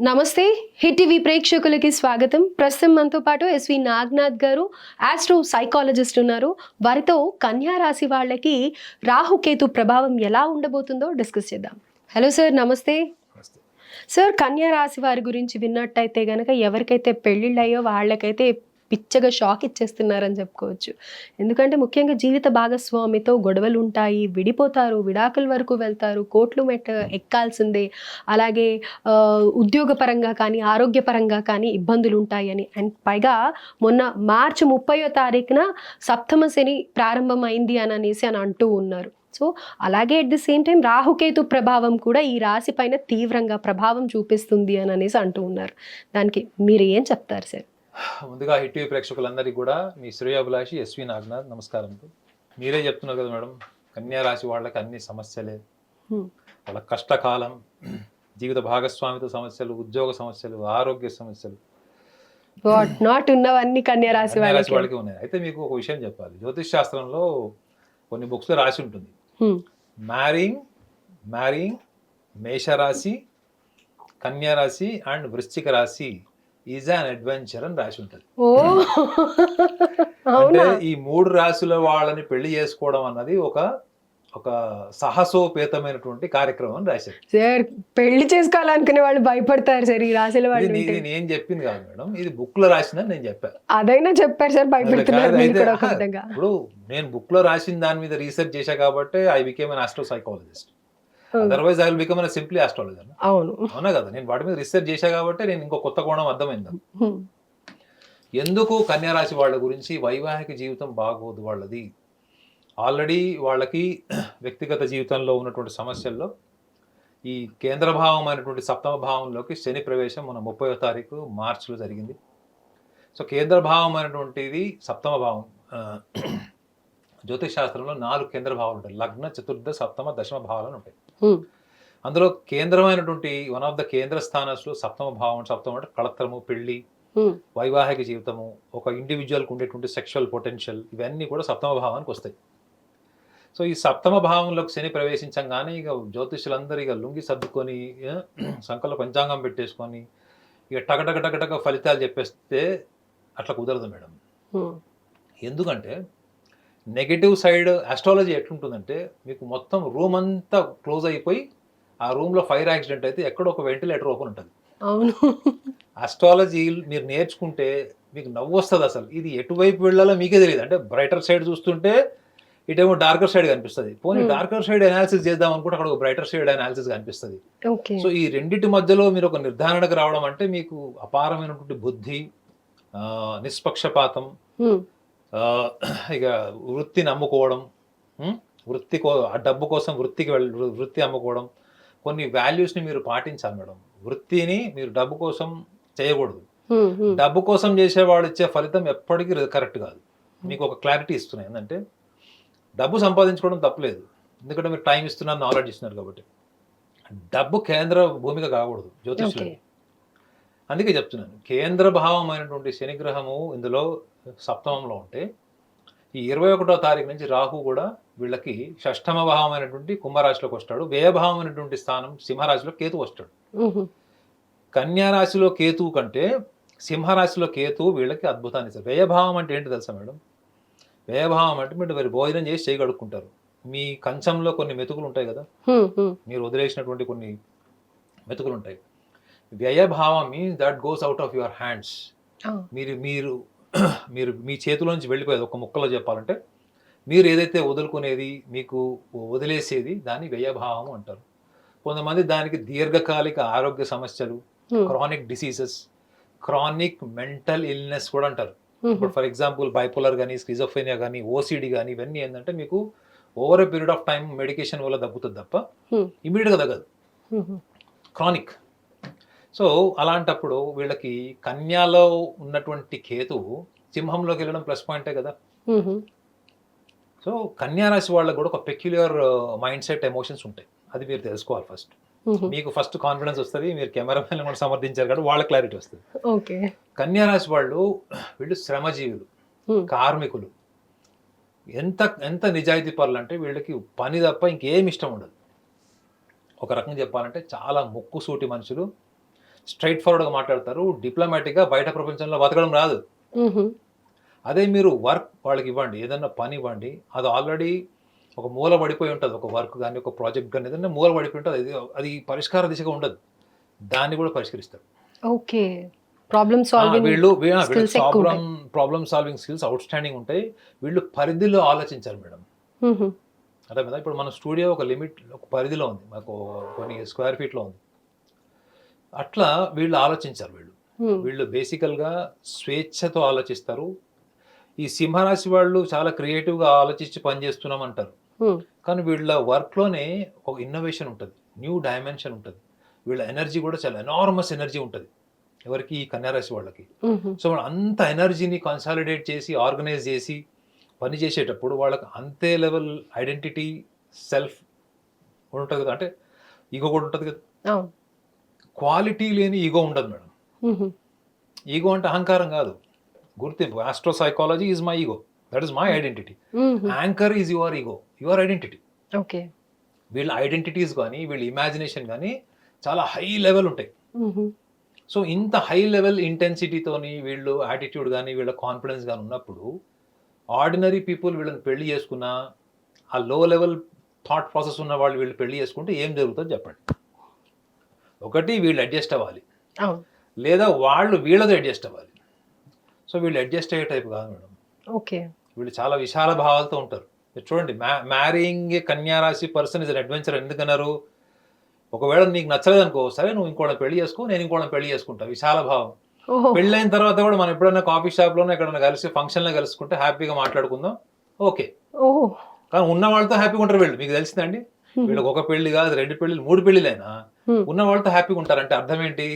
నమస్తే hit TV ప్రేక్షకులకి స్వాగతం. ప్రస్తుతం మనతో పాటు ఎస్వి నాగనాథ్ గారు ఆస్ట్రో సైకాలజిస్ట్ ఉన్నారు. వారితో కన్యా రాశి వాళ్ళకి రాహుకేతు ప్రభావం ఎలా ఉండబోతుందో డిస్కస్ చేద్దాం. హలో సార్ నమస్తే. సార్ కన్యా రాశి వారి గురించి విన్నట్టయితే గనక ఎవరికైతే పెళ్ళిళ్ళయ్యో వాళ్ళకైతే పిచ్చగా షాక్ ఇచ్చేస్తున్నారని చెప్పుకోవచ్చు. ఎందుకంటే ముఖ్యంగా జీవిత భాగస్వామితో గొడవలు ఉంటాయి విడిపోతారు విడాకుల వరకు వెళ్తారు కోట్లు మెట్ట ఎక్కాల్సిందే. అలాగే ఉద్యోగపరంగా కానీ ఆరోగ్యపరంగా కానీ ఇబ్బందులు ఉంటాయని అండ్ పైగా మొన్న మార్చి ముప్పయో తారీఖున సప్తమ శని ప్రారంభమైంది అని అనేసి అని అంటూ ఉన్నారు. సో అలాగే at the same time Rahu Ketu ప్రభావం కూడా ఈ రాశి పైన తీవ్రంగా ప్రభావం చూపిస్తుంది అని అనేసి అంటూ ఉన్నారు. దానికి మీరు ఏం చెప్తారు సార్? ముందుగా హిట్ టీవీ ప్రేక్షకులందరికీ కూడా మీ శ్రేయాభిలాషి ఎస్వి నాగనాథ్ నమస్కారం మీరే చెప్తున్నారు కదా మేడం కన్యా రాశి వాళ్ళకి అన్ని సమస్యలే. వాళ్ళ కష్టకాలం జీవిత భాగస్వామితో సమస్యలు ఉద్యోగ సమస్యలు ఆరోగ్య సమస్యలు. వాట్ నాట్ ఉన్నవన్నీ కన్యా రాశి వాళ్ళకి. ఉన్నాయి. అయితే మీకు ఒక విషయం చెప్పాలి. జ్యోతిష్ శాస్త్రంలో కొన్ని లో రాసి ఉంటుంది. మ్యారింగ్ మ్యారింగ్ మేషరాశి కన్యా రాశి అండ్ వృశ్చిక రాశి. ఈజ్ అన్ అడ్వెంచర్ అని రాసి ఉంటుంది. అంటే ఈ మూడు రాశుల వాళ్ళని పెళ్ళి చేసుకోవడం అన్నది ఒక ఒక సాహసోపేతమైనటువంటి కార్యక్రమం అని రాశారు. సార్ పెళ్ళి చేసుకోవాలనుకునే వాళ్ళు భయపడతారు సార్ ఈ రాశుల వాళ్ళు నేను చెప్పింది కాదు మేడం. ఇది బుక్లో రాసిందని నేను చెప్పాను అదైనా చెప్పారు సార్ భయపెడుతున్నారు ఇప్పుడు నేను బుక్లో రాసిన దాని మీద రీసెర్చ్ చేశా కాబట్టి I became an astro psychologist otherwise I will become an simply astrologer అవును. అవునా కదా? నేను వాటి మీద రీసెర్చ్ చేశా కాబట్టి నేను ఇంకో కొత్త కోణం అర్థమైంది. Hmm. ఎందుకు కన్యా రాశి వాళ్ళ గురించి వైవాహిక జీవితం బాగోదు వాళ్ళది? ఆల్రెడీ వాళ్ళకి వ్యక్తిగత జీవితంలో ఉన్నటువంటి సమస్యల్లో ఈ కేంద్ర భావం అయినటువంటి సప్తమ భావంలోకి శని ప్రవేశం మన ముప్పై తారీఖు మార్చిలో జరిగింది. సో కేంద్ర భావం అయినటువంటిది సప్తమ భావం. జ్యోతిష్ శాస్త్రంలో నాలుగు కేంద్ర భావాలు ఉంటాయి. లగ్న చతుర్థ సప్తమ దశమ భావాలు ఉంటాయి. అందులో కేంద్రమైనటువంటి వన్ ఆఫ్ ద కేంద్ర స్థానాలు సప్తమ భావం సప్తమ అంటే కళత్రము పెళ్ళి. వైవాహిక జీవితము ఒక ఇండివిజువల్కి ఉండేటువంటి సెక్షువల్ పొటెన్షియల్ ఇవన్నీ కూడా సప్తమ భావానికి వస్తాయి సో ఈ సప్తమ భావంలోకి శని ప్రవేశించంగానే ఇక జ్యోతిషులందరూ ఇక లుంగి సర్దుకొని ఆ, సంకల్లో పంచాంగం పెట్టేసుకొని ఇక టగటగ టగటగ ఫలితాలు చెప్పేస్తే అట్లా కుదరదు మేడం. ఎందుకంటే నెగటివ్ సైడ్ ఆస్ట్రాలజీ ఎట్లుంటుందంటే మీకు మొత్తం రూమ్ అంతా క్లోజ్ అయిపోయి ఆ రూమ్లో ఫైర్ యాక్సిడెంట్ అయితే ఎక్కడో ఒక వెంటిలేటర్ ఓపెన్ ఉంటుంది. అవును. ఆస్ట్రాలజీ మీరు నేర్చుకుంటే మీకు నవ్వు వస్తుంది అసలు. ఇది ఎటువైపు వెళ్ళాలో మీకే తెలియదు. అంటే బ్రైటర్ సైడ్ చూస్తుంటే ఇటేమో డార్కర్ సైడ్ కనిపిస్తుంది. పోనీ. డార్కర్ సైడ్ అనాలిసిస్ చేద్దాం అనుకుంటే అక్కడ ఒక బ్రైటర్ సైడ్ అనాలిసిస్ కనిపిస్తుంది. సో ఈ రెండింటి మధ్యలో మీరు ఒక నిర్ధారణకు రావడం అంటే మీకు అపారమైనటువంటి బుద్ధి నిష్పక్షపాతం Hmm. ఇక వృత్తిని అమ్ముకోవడం? వృత్తి కో ఆ డబ్బు కోసం వృత్తికి వెళ్ళ వృత్తి అమ్ముకోవడం కొన్ని వాల్యూస్ని మీరు పాటించాలి మేడం. వృత్తిని మీరు డబ్బు కోసం చేయకూడదు. డబ్బు కోసం చేసేవాడు ఇచ్చే ఫలితం ఎప్పటికీ కరెక్ట్ కాదు. మీకు ఒక క్లారిటీ ఇస్తున్నాయి ఏంటంటే డబ్బు సంపాదించుకోవడం తప్పలేదు. ఎందుకంటే మీరు టైం ఇస్తున్నారు నాలెడ్జ్ ఇస్తున్నారు కాబట్టి. డబ్బు కేంద్ర భూమిక కాకూడదు జ్యోతిష్యులు. అందుకే చెప్తున్నాను కేంద్ర భావం అయినటువంటి శనిగ్రహము ఇందులో సప్తమంలో ఉంటే ఈ ఇరవై ఒకటో తారీఖు నుంచి రాహు కూడా వీళ్ళకి షష్టమ భావం అయినటువంటి కుంభరాశిలోకి వస్తాడు. వ్యయభావం అయినటువంటి స్థానం సింహరాశిలో కేతు వస్తాడు. Mhm. కన్యా రాశిలో కేతువు కంటే సింహరాశిలో కేతువు వీళ్ళకి అద్భుతాన్ని ఇస్తారు. వ్యయభావం అంటే ఏంటి తెలుసా మేడం? వ్యయభావం అంటే మీరు మరి భోజనం చేసి చేయగడుక్కుంటారు మీ కంచంలో కొన్ని మెతుకులు ఉంటాయి కదా. మీరు వదిలేసినటువంటి కొన్ని మెతుకులు ఉంటాయి. వ్యయభావం means that goes out of your hands. మీరు మీరు మీరు మీ చేతిలోంచి వెళ్ళిపోయేది ఒక ముక్కలో చెప్పాలంటే మీరు ఏదైతే వదులుకునేది మీకు వదిలేసేది దాన్ని వ్యయభావం అంటారు కొంతమంది దానికి దీర్ఘకాలిక ఆరోగ్య సమస్యలు. Chronic diseases chronic mental illness కూడా అంటారు. ఇప్పుడు ఫర్ ఎగ్జాంపుల్ బైపోలర్ కానీ స్కిజోఫేనియా కానీ ఓసిడి కానీ ఇవన్నీ ఏంటంటే మీకు over a period of time medication వల్ల తగ్గుతుంది తప్ప. ఇమీడియట్గా తగ్గదు. క్రానిక్ సో అలాంటప్పుడు వీళ్ళకి కన్యాలో ఉన్నటువంటి కేతువు సింహంలోకి వెళ్ళడం ప్లస్ పాయింటే కదా. సో కన్యా రాశి వాళ్ళకి కూడా ఒక పెక్యులర్ మైండ్ సెట్ ఎమోషన్స్ ఉంటాయి అది మీరు తెలుసుకోవాలి ఫస్ట్. మీకు ఫస్ట్ కాన్ఫిడెన్స్ వస్తుంది మీరు కెమెరామెన్ కూడా సమర్థించారు కాబట్టి వాళ్ళ క్లారిటీ వస్తుంది ఓకే కన్యా రాశి వాళ్ళు వీళ్ళు శ్రమజీవులు. కార్మికులు ఎంత ఎంత నిజాయితీ పరులు అంటే వీళ్ళకి పని తప్ప ఇంకేం ఇష్టం ఉండదు ఒక రకంగా చెప్పాలంటే చాలా ముక్కుసూటి మనుషులు స్ట్రైట్ ఫార్వర్డ్గా మాట్లాడతారు డిప్లొమాటిక్గా బయట ప్రపంచంలో బతకడం రాదు. అదే మీరు వర్క్ వాళ్ళకి ఇవ్వండి ఏదైనా పని ఇవ్వండి అది ఆల్రెడీ ఒక మూల పడిపోయి ఉంటుంది ఒక వర్క్ కానీ ఒక ప్రాజెక్ట్ కానీ ఏదైనా మూల పడిపోయి ఉంటుంది అది అది పరిష్కార దిశగా ఉండదు. దాన్ని కూడా పరిష్కరిస్తారు. ఓకే. ప్రాబ్లమ్ సాల్వింగ్ వీళ్ళు problem problem solving skills outstanding ఉంటాయి. వీళ్ళు పరిధిలో ఆలోచించారు మేడం. కదా ఇప్పుడు మన స్టూడియో ఒక లిమిట్ ఒక పరిధిలో ఉంది మాకు కొన్ని స్క్వేర్ ఫీట్లో ఉంది. అట్లా వీళ్ళు ఆలోచించారు వీళ్ళు. వీళ్ళు బేసికల్గా స్వేచ్ఛతో ఆలోచిస్తారు ఈ సింహరాశి వాళ్ళు చాలా క్రియేటివ్గా ఆలోచించి పనిచేస్తున్నాం అంటారు. కానీ వీళ్ళ వర్క్లోనే ఒక ఇన్నోవేషన్ ఉంటుంది. న్యూ డైమెన్షన్ ఉంటుంది. వీళ్ళ ఎనర్జీ కూడా చాలా ఎనార్మస్ ఎనర్జీ ఉంటుంది. ఎవరికి? ఈ కన్యారాశి వాళ్ళకి. సో వాళ్ళు అంత ఎనర్జీని కన్సాలిడేట్ చేసి ఆర్గనైజ్ చేసి పని చేసేటప్పుడు వాళ్ళకి అంతే లెవెల్ ఐడెంటిటీ సెల్ఫ్ ఉంటుంది కదా. అంటే ఈగో కూడా ఉంటుంది కదా. క్వాలిటీ లేని ఈగో ఉండదు మేడం. ఈగో అంటే అహంకారం కాదు. గుర్తింపు. Astro psychology is my ego that is my identity. Anchor is your ego your identity okay వీళ్ళ ఐడెంటిటీస్ కానీ వీళ్ళ ఇమాజినేషన్ కానీ చాలా హై లెవెల్ ఉంటాయి. సో ఇంత హై లెవెల్ ఇంటెన్సిటీతోని వీళ్ళు యాటిట్యూడ్ కానీ వీళ్ళ కాన్ఫిడెన్స్ కానీ ఉన్నప్పుడు ఆర్డినరీ పీపుల్ వీళ్ళని పెళ్ళి చేసుకున్నా ఆ లో లెవెల్ థాట్ ప్రాసెస్ ఉన్న వాళ్ళు వీళ్ళు పెళ్ళి చేసుకుంటే ఏం జరుగుతుందో చెప్పండి. ఒకటి వీళ్ళు అడ్జస్ట్ అవ్వాలి. లేదా వాళ్ళు వీళ్ళతో అడ్జస్ట్ అవ్వాలి. సో వీళ్ళు అడ్జస్ట్ అయ్యే టైప్ కాదు మేడం. ఓకే. వీళ్ళు చాలా విశాల భావాలతో ఉంటారు. మీరు చూడండి మ్యా మ్యారింగ్ కన్యారాశి పర్సన్ ఇస్ అన్ అడ్వెంచర్ ఎందుకన్నారు? ఒకవేళ నీకు నచ్చలేదు అనుకో సరే నువ్వు ఇంకోళ్ళని పెళ్ళి చేసుకో నేను ఇంకోళ్ళని పెళ్ళి చేసుకుంటా. విశాల భావం. పెళ్ళైన తర్వాత కూడా మనం ఎప్పుడైనా కాఫీ షాప్లోనే ఎక్కడైనా కలిసి ఫంక్షన్లో కలుసుకుంటే హ్యాపీగా మాట్లాడుకుందాం. ఓకే. కానీ ఉన్న వాళ్ళతో హ్యాపీగా ఉంటారు వీళ్ళు. మీకు తెలిసిందండి వీళ్ళకి ఒక పెళ్ళి కాదు రెండు పెళ్ళి మూడు పెళ్ళిలైనా. ఉన్న వాళ్ళతో హ్యాపీగా ఉంటారంటే అర్థం ఏంటి?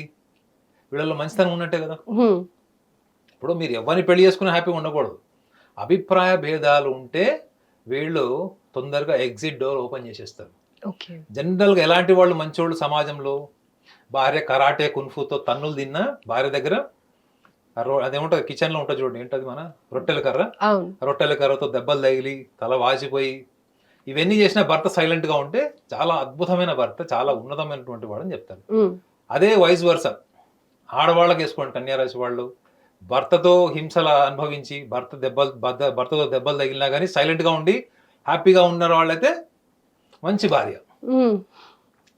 వీళ్ళలో మంచితనం ఉన్నట్టే కదా. ఇప్పుడు మీరు ఎవరిని పెళ్ళి చేసుకుని హ్యాపీగా ఉండకూడదు. అభిప్రాయ భేదాలు ఉంటే వీళ్ళు తొందరగా ఎగ్జిట్ డోర్ ఓపెన్ చేసేస్తారు. జనరల్గా ఎలాంటి వాళ్ళు మంచోళ్ళు సమాజంలో? భార్య కరాటే కున్ఫుతో తన్నులు తిన్నా భార్య దగ్గర అదేముంటుంది కిచెన్లో ఉంటుంది చూడండి ఏంటది మన? రొట్టెల కర్ర? రొట్టెల కర్రతో దెబ్బలు తగిలి తల వాసిపోయి ఇవన్నీ చేసిన భర్త సైలెంట్గా ఉంటే చాలా అద్భుతమైన భర్త చాలా ఉన్నతమైనటువంటి వాడు అని చెప్తారు. అదే వైస్ వర్స. ఆడవాళ్ళకి వేసుకోండి కన్యారాశి వాళ్ళు. భర్తతో హింసలు అనుభవించి భర్త దెబ్బలు భర్త భర్తతో దెబ్బలు తగిలినా కానీ సైలెంట్గా ఉండి హ్యాపీగా ఉన్న వాళ్ళైతే మంచి భార్య.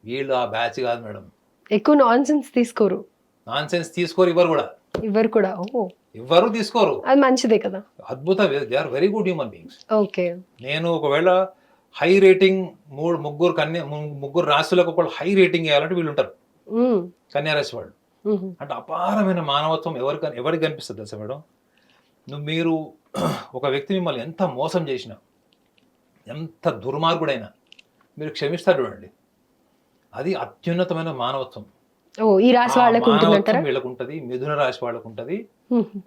వీళ్ళు ఆ బ్యాచ్ కాదు మేడం. ఎక్కువ నాన్ సెన్స్ తీసుకోరు. నాన్ సెన్స్ తీసుకోరు ఇవ్వరు కూడా. ఇవ్వరు కూడా? ఇవ్వరు తీసుకోరు. అది మంచిదే కదా. అద్భుత they are very good human beings. Okay. నేను ఒకవేళ హై రేటింగ్ మూడు ముగ్గురు కన్య ముగ్గురు రాశులకు ఒకళ్ళు హై రేటింగ్ వేయాలంటే వీళ్ళు ఉంటారు. కన్యారాశి వాళ్ళు. అంటే అపారమైన మానవత్వం ఎవరికి ఎవరికి కనిపిస్తుంది తెలుసా మేడం? నువ్వు మీరు ఒక వ్యక్తి మిమ్మల్ని ఎంత మోసం చేసినా ఎంత దుర్మార్గుడైనా మీరు క్షమిస్తారు చూడండి. అది అత్యున్నతమైన మానవత్వం. ఓ ఈ రాశి వాళ్ళకు వీళ్ళకు ఉంటుంది మిథున రాశి వాళ్ళకు ఉంటుంది.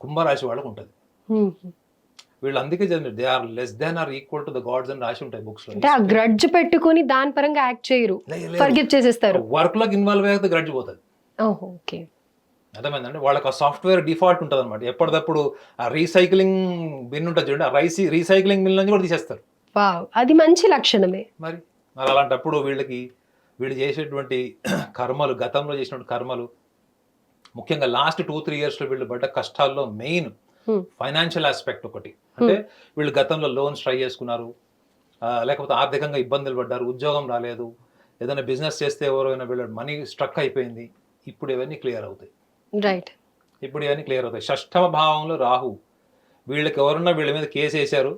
కుంభరాశి వాళ్ళకు ఉంటుంది. వీళ్ళు అందుకే చదివారు they are less than or equal to the gods అని రాసి ఉంటాయి బుక్స్ అంటే ఆ గ్రడ్జ్ పెట్టుకొని దాని పరంగా యాక్ట్ చేయరు ఫర్గివ్ చేసేస్తారు. వర్క్లోకి ఇన్వాల్వ్ అయ్యాక గ్రడ్జ్ పోతుంది. ఓకే. అర్థమైందండి? వాళ్ళకి ఆ సాఫ్ట్వేర్ డిఫాల్ట్ ఉంటుంది అనమాట ఎప్పటికప్పుడు ఆ రీసైక్లింగ్ బిన్ ఉంటుంది చూడండి ఆ రైసి రీసైక్లింగ్ బిన్ నుంచి కూడా తీసేస్తారు. అది మంచి లక్షణమే. మరి మరి అలాంటప్పుడు వీళ్ళకి వీళ్ళు చేసేటువంటి కర్మలు గతంలో చేసినటువంటి కర్మలు ముఖ్యంగా లాస్ట్ టూ త్రీ ఇయర్స్లో వీళ్ళు పడ్డ కష్టాల్లో మెయిన్. ఫైనాన్షియల్ ఆస్పెక్ట్ ఒకటి. అంటే వీళ్ళు గతంలో లోన్స్ ట్రై చేసుకున్నారు లేకపోతే ఆర్థికంగా ఇబ్బందులు పడ్డారు ఉద్యోగం రాలేదు ఏదైనా బిజినెస్ చేస్తే ఎవరైనా వీళ్ళ మనీ స్ట్రక్ అయిపోయింది ఇప్పుడు ఇవన్నీ క్లియర్ అవుతాయి. రైట్ ఇప్పుడు ఇవన్నీ క్లియర్ అవుతాయి. షష్టమ భావంలో రాహు వీళ్ళకి ఎవరన్నా వీళ్ళ మీద కేసు వేశారు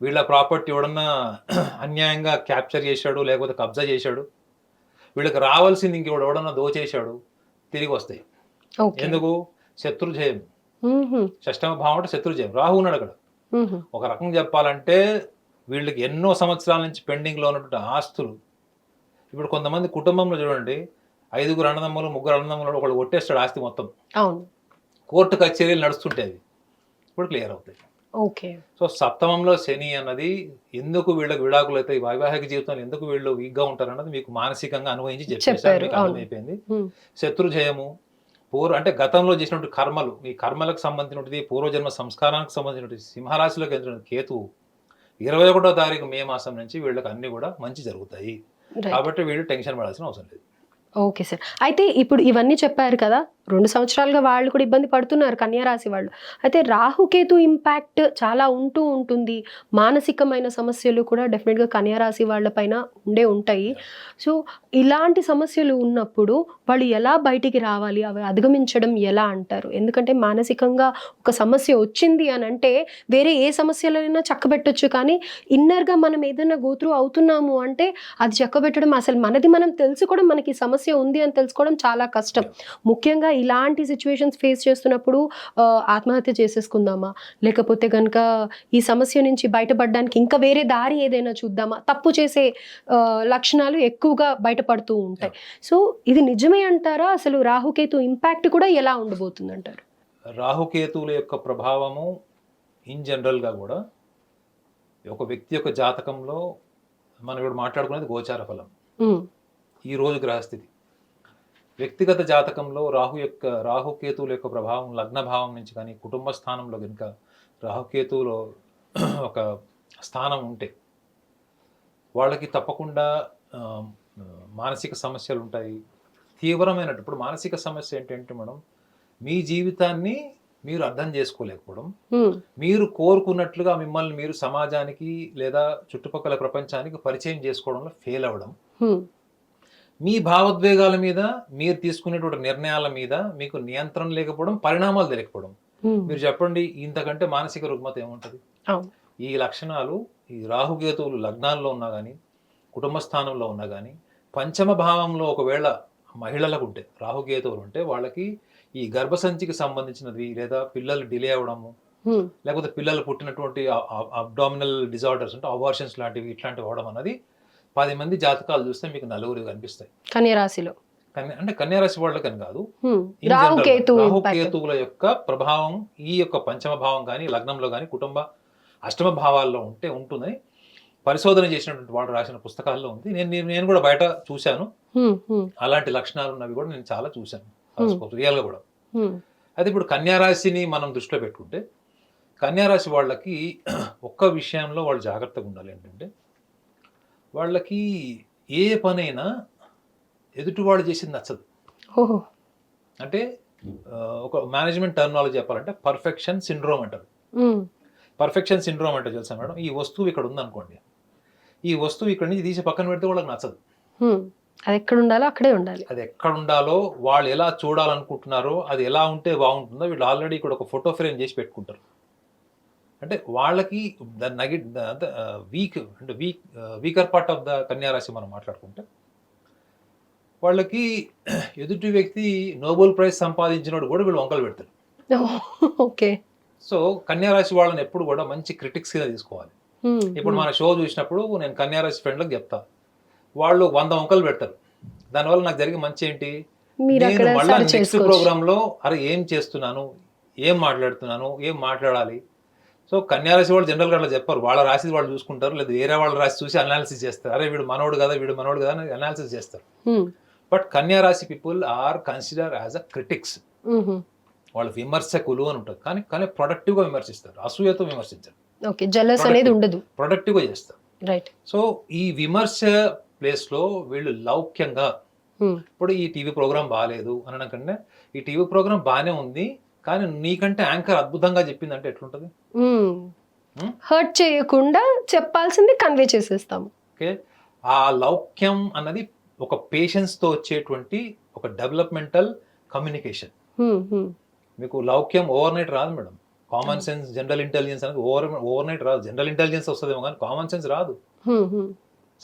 వీళ్ళ ప్రాపర్టీ ఎవడన్నా అన్యాయంగా క్యాప్చర్ చేశాడు లేకపోతే కబ్జా చేశాడు వీళ్ళకి రావాల్సింది ఇంక ఎవడన్నా దోచేశాడు తిరిగి వస్తాయి. ఎందుకు? శత్రుజయం మ్మ్. షష్టమ భావం అంటే శత్రుజయం రాహు ఉన్నాడు అక్కడ. మ్మ్. ఒక రకం చెప్పాలంటే వీళ్ళకి ఎన్నో సంవత్సరాల నుంచి పెండింగ్లో ఉన్నటువంటి ఆస్తులు ఇప్పుడు కొంతమంది కుటుంబంలో చూడండి ఐదుగురు అన్నదమ్ములు ముగ్గురు అన్నదమ్ములు ఒకళ్ళు కొట్టేస్తాడు ఆస్తి మొత్తం. అవును. కోర్టు కచేరీలు నడుస్తుంటాయి ఇప్పుడు క్లియర్ అవుతాయి. ఓకే. సో సప్తమంలో శని అన్నది ఎందుకు వీళ్ళకి విడాకులు అయితే వైవాహిక జీవితంలో ఎందుకు వీళ్ళు వీక్గా ఉంటారు అన్నది మీకు మానసికంగా అనుభవించి చెప్పేసారు. అర్థమైపోయింది. మ్మ్. శత్రు జయము పూర్వ అంటే గతంలో చేసినటువంటి కర్మలు ఈ కర్మలకు సంబంధించినటువంటి పూర్వజన్మ సంస్కారానికి సంబంధించినటువంటి సింహరాశిలోకి వెళ్తున్న కేతువు ఇరవై ఒకటో తారీఖు మే మాసం నుంచి వీళ్ళకి అన్ని కూడా మంచి జరుగుతాయి. కాబట్టి వీళ్ళు టెన్షన్ పడాల్సిన అవసరం లేదు. Okay sir. అయితే ఇప్పుడు ఇవన్నీ చెప్పారు కదా రెండు సంవత్సరాలుగా వాళ్ళు కూడా ఇబ్బంది పడుతున్నారు కన్యా రాశి వాళ్ళు. అయితే రాహుకేతు ఇంపాక్ట్ చాలా ఉంటూ ఉంటుంది. మానసికమైన సమస్యలు కూడా డెఫినెట్గా కన్యా రాశి వాళ్ళపైన ఉండే ఉంటాయి. సో ఇలాంటి సమస్యలు ఉన్నప్పుడు వాళ్ళు ఎలా బయటికి రావాలి? అవి అధిగమించడం ఎలా అంటారు? ఎందుకంటే మానసికంగా ఒక సమస్య వచ్చింది అని అంటే వేరే ఏ సమస్యలైనా చక్కబెట్టొచ్చు కానీ ఇన్నర్గా మనం ఏదైనా గోత్రు అవుతున్నాము అంటే అది చక్కబెట్టడం అసలు మనది మనం తెలుసుకోవడం మనకి సమస్య ఉంది అని తెలుసుకోవడం చాలా కష్టం. ముఖ్యంగా ఇలాంటి సిచ్యువేషన్స్ ఫేస్ చేస్తున్నప్పుడు ఆత్మహత్య చేసేసుకుందామా? లేకపోతే కనుక ఈ సమస్య నుంచి బయటపడడానికి ఇంకా వేరే దారి ఏదైనా చూద్దామా? తప్పు చేసే లక్షణాలు ఎక్కువగా బయటపడుతూ ఉంటాయి. సో ఇది నిజమే అంటారా? అసలు రాహుకేతు ఇంపాక్ట్ కూడా ఎలా ఉండబోతుంది అంటారు రాహుకేతువుల యొక్క ప్రభావము ఇన్ జనరల్గా కూడా ఒక వ్యక్తి యొక్క జాతకంలో మనం ఇప్పుడు మాట్లాడుకునేది గోచార ఫలం. ఈ రోజు గ్రహస్థితి. వ్యక్తిగత జాతకంలో రాహు యొక్క రాహుకేతువుల యొక్క ప్రభావం లగ్న భావం నుంచి కానీ కుటుంబ స్థానంలో కనుక రాహుకేతువులో ఒక స్థానం ఉంటే వాళ్ళకి తప్పకుండా మానసిక సమస్యలు ఉంటాయి. తీవ్రమైన ఇప్పుడు మానసిక సమస్య ఏంటంటే మేడం మీ జీవితాన్ని మీరు అర్థం చేసుకోలేకపోవడం. మీరు కోరుకున్నట్లుగా మిమ్మల్ని మీరు సమాజానికి లేదా చుట్టుపక్కల ప్రపంచానికి పరిచయం చేసుకోవడంలో ఫెయిల్ అవ్వడం. మీ భావోద్వేగాల మీద మీరు తీసుకునేటువంటి నిర్ణయాల మీద మీకు నియంత్రణ లేకపోవడం పరిణామాలు తెలియకపోవడం. మీరు చెప్పండి ఇంతకంటే మానసిక రుగ్మత ఏముంటుంది? ఈ లక్షణాలు ఈ రాహుకేతువులు లగ్నాల్లో ఉన్నా కానీ కుటుంబ స్థానంలో ఉన్నా కానీ పంచమ భావంలో ఒకవేళ మహిళలకు ఉంటే రాహుకేతువులు ఉంటే వాళ్ళకి ఈ గర్భసంచికి సంబంధించినవి లేదా పిల్లలు డిలే అవ్వడము ఉమ్, లేకపోతే పిల్లలు పుట్టినటువంటి అబ్డామినల్ డిజార్డర్స్ అంటే అబార్షన్స్ లాంటివి ఇట్లాంటివి అవడం అన్నది పది మంది జాతకాలు చూస్తే మీకు నలుగురు కనిపిస్తాయి. కన్యా రాశిలో కన్య అంటే కన్యారాశి వాళ్ళకని కాదు. రాహుకేతువుల యొక్క ప్రభావం ఈ యొక్క పంచమ భావం కానీ లగ్నంలో కానీ కుటుంబ అష్టమ భావాల్లో ఉంటే ఉంటుందని పరిశోధన చేసినటువంటి వాళ్ళు రాసిన పుస్తకాల్లో ఉంది. నేను నేను- కూడా బయట చూశాను. అలాంటి లక్షణాలు ఉన్నవి కూడా నేను చాలా చూశాను. రియల్గా కూడా. అయితే ఇప్పుడు కన్యారాశిని మనం దృష్టిలో పెట్టుకుంటే కన్యారాశి వాళ్ళకి ఒక్క విషయంలో వాళ్ళు జాగ్రత్తగా ఉండాలి ఏంటంటే వాళ్ళకి ఏ పనైనా ఎదుటి వాళ్ళు చేసింది నచ్చదు. ఓహో. అంటే ఒక మేనేజ్మెంట్ టర్మినాలజీ చెప్పాలంటే పర్ఫెక్షన్ సిండ్రోమ్ అంటారు. పర్ఫెక్షన్ సిండ్రోమ్ అంటే తెలుసా మేడం? ఈ వస్తువు ఇక్కడ ఉందనుకోండి. ఈ వస్తువు ఇక్కడ నుంచి తీసి పక్కన పెడితే వాళ్ళకి నచ్చదు. అది ఎక్కడ ఉండాలో అక్కడే ఉండాలి. అది ఎక్కడ ఉండాలో వాళ్ళు ఎలా చూడాలనుకుంటున్నారో అది ఎలా ఉంటే బాగుంటుందో వీళ్ళు ఆల్రెడీ ఇక్కడ ఒక ఫోటో ఫ్రేమ్ చేసి పెట్టుకుంటారు. అంటే వాళ్ళకి ద నగి వీక్ అంటే weak weaker part of the కన్యారాశి మనం మాట్లాడుకుంటే వాళ్ళకి ఎదుటి వ్యక్తి నోబెల్ ప్రైజ్ సంపాదించినోడు కూడా వీళ్ళు వంకలు పెడతారు. ఓకే. సో కన్యారాశి వాళ్ళని ఎప్పుడు కూడా మంచి గా తీసుకోవాలి. ఇప్పుడు మన షో చూసినప్పుడు నేను కన్యారాశి ఫ్రెండ్లకు చెప్తా. వాళ్ళు వంద వంకలు పెడతారు. దానివల్ల నాకు జరిగే మంచి ఏంటి? నేను మళ్ళీ నెక్స్ట్ చేసుకోవచ్చు. ప్రోగ్రామ్లో అరే ఏం చేస్తున్నాను? ఏం మాట్లాడుతున్నాను? ఏం మాట్లాడాలి? సో కన్యారాశి వాళ్ళు జనరల్గా అట్లా చెప్పారు. వాళ్ళ రాశి వాళ్ళు చూసుకుంటారు. లేదా వేరే వాళ్ళ రాశి చూసి అనాలిసిస్ చేస్తారు. అరే వీడు మనోడు కదా వీడు మనోడు కదా అని అనాలిసిస్ చేస్తారు. బట్ కన్యారాశి people are consider as a critics వాళ్ళు విమర్శకులు అని ఉంటుంది కానీ కానీ ప్రొడక్టివ్గా విమర్శిస్తారు. అసూయతో విమర్శించారు. ఓకే జలస్ అనేది ఉండదు. ప్రొడక్టివ్గా చేస్తారు. రైట్ సో ఈ విమర్శ ప్లేస్లో వీళ్ళు లౌక్యంగా ఇప్పుడు ఈ టీవీ ప్రోగ్రామ్ బాగాలేదు అనడం కంటే ఈ టీవీ ప్రోగ్రామ్ బాగానే ఉంది. కానీ నీకంటే యాంకర్ అద్భుతంగా చెప్పిందంటే ఎట్లుంటుంది. హర్ట్ చేయకుండా చెప్పాల్సింది కన్వే చేసేస్తాము. ఓకే. ఆ లౌక్యం అన్నది ఒక పేషెన్స్తో వచ్చేటువంటి ఒక డెవలప్మెంటల్ కమ్యూనికేషన్ మీకు లౌక్యం ఓవర్ నైట్ రాదు madam. Common sense general intelligence అనేది ఓవర్ ఓవర్ నైట్ రాదు. జనరల్ ఇంటెలిజెన్స్ వస్తుందేమో కానీ కామన్ సెన్స్ రాదు. ఉమ్.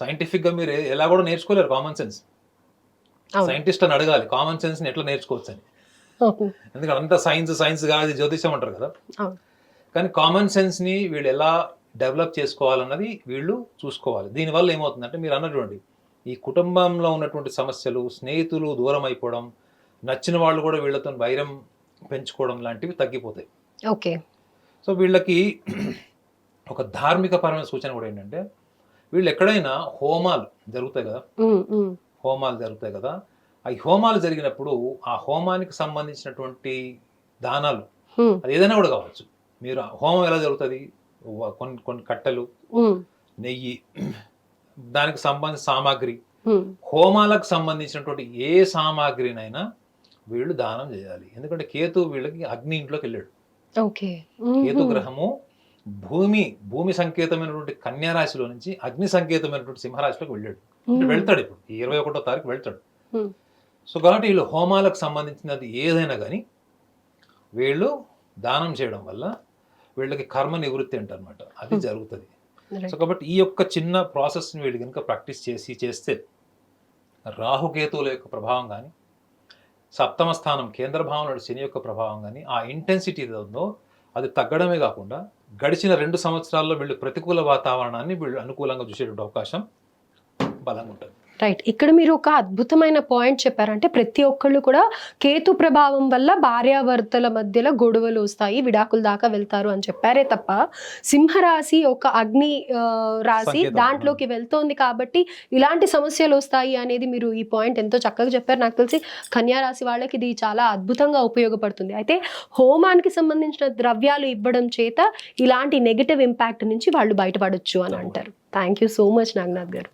సైంటిఫిక్గా మీరు ఎలా కూడా నేర్చుకోలేరు కామన్ సెన్స్. సైంటిస్ట్ అని అడగాలి. కామన్ సెన్స్ని ఎట్లా నేర్చుకోవచ్చు అని. ఎందుకంటే అంతా సైన్స్ సైన్స్ కాదు జ్యోతిషం అంటారు కదా. కానీ కామన్ సెన్స్ని వీళ్ళు ఎలా డెవలప్ చేసుకోవాలన్నది వీళ్ళు చూసుకోవాలి. దీనివల్ల ఏమవుతుందంటే మీరు అన్నటువంటి ఈ కుటుంబంలో ఉన్నటువంటి సమస్యలు స్నేహితులు దూరం అయిపోవడం నచ్చిన వాళ్ళు కూడా వీళ్ళతో వైరం పెంచుకోవడం లాంటివి తగ్గిపోతాయి. ఓకే. సో వీళ్ళకి ఒక ధార్మిక పరమైన సూచన కూడా ఏంటంటే వీళ్ళు ఎక్కడైనా హోమాలు జరుగుతాయి కదా? హోమాలు జరుగుతాయి కదా? ఆ హోమాలు జరిగినప్పుడు ఆ హోమానికి సంబంధించినటువంటి దానాలు అది ఏదైనా కూడా కావచ్చు. మీరు హోమం ఎలా జరుగుతుంది? కొన్ని కొన్ని కట్టెలు నెయ్యి దానికి సంబంధించిన సామాగ్రి. హ్మ్. హోమాలకు సంబంధించినటువంటి ఏ సామాగ్రినైనా వీళ్ళు దానం చేయాలి. ఎందుకంటే కేతు వీళ్ళకి అగ్ని ఇంట్లోకి వెళ్ళాడు. కేతు గ్రహము భూమి భూమి సంకేతమైనటువంటి కన్యా రాశిలో నుంచి అగ్ని సంకేతమైనటువంటి సింహరాశిలోకి వెళ్ళాడు. అంటే వెళ్తాడు ఇప్పుడు. ఇరవై ఒకటో తారీఖు వెళ్తాడు. సో కాబట్టి వీళ్ళు హోమాలకు సంబంధించినది ఏదైనా కానీ వీళ్ళు దానం చేయడం వల్ల వీళ్ళకి కర్మ నివృత్తి అంటారనమాట అది Hmm. జరుగుతుంది. సో కాబట్టి ఈ యొక్క చిన్న ప్రాసెస్ని వీళ్ళు కనుక ప్రాక్టీస్ చేసి చేస్తే రాహుకేతువుల యొక్క ప్రభావం కానీ సప్తమ స్థానం కేంద్ర భావంలో శని యొక్క ప్రభావం కానీ ఆ ఇంటెన్సిటీ ఉందో అది తగ్గడమే కాకుండా గడిచిన రెండు సంవత్సరాల్లో వీళ్ళు ప్రతికూల వాతావరణాన్ని వీళ్ళు అనుకూలంగా చూసేటువంటి అవకాశం బలంగా ఉంటుంది రైట్ ఇక్కడ మీరు ఒక అద్భుతమైన పాయింట్ చెప్పారంటే ప్రతి ఒక్కళ్ళు కూడా కేతు ప్రభావం వల్ల భార్యాభర్తల మధ్యలో గొడవలు వస్తాయి విడాకుల దాకా వెళ్తారు అని చెప్పారే తప్ప సింహరాశి ఒక అగ్ని రాశి. దాంట్లోకి వెళ్తోంది కాబట్టి ఇలాంటి సమస్యలు వస్తాయి అనేది మీరు ఈ పాయింట్ ఎంతో చక్కగా చెప్పారు. నాకు తెలిసి కన్యా రాశి వాళ్ళకి ఇది చాలా అద్భుతంగా ఉపయోగపడుతుంది. అయితే హోమానికి సంబంధించిన ద్రవ్యాలు ఇవ్వడం చేత ఇలాంటి నెగిటివ్ ఇంపాక్ట్ నుంచి వాళ్ళు బయటపడొచ్చు అని అంటారు. Thank you so much Naganath garu.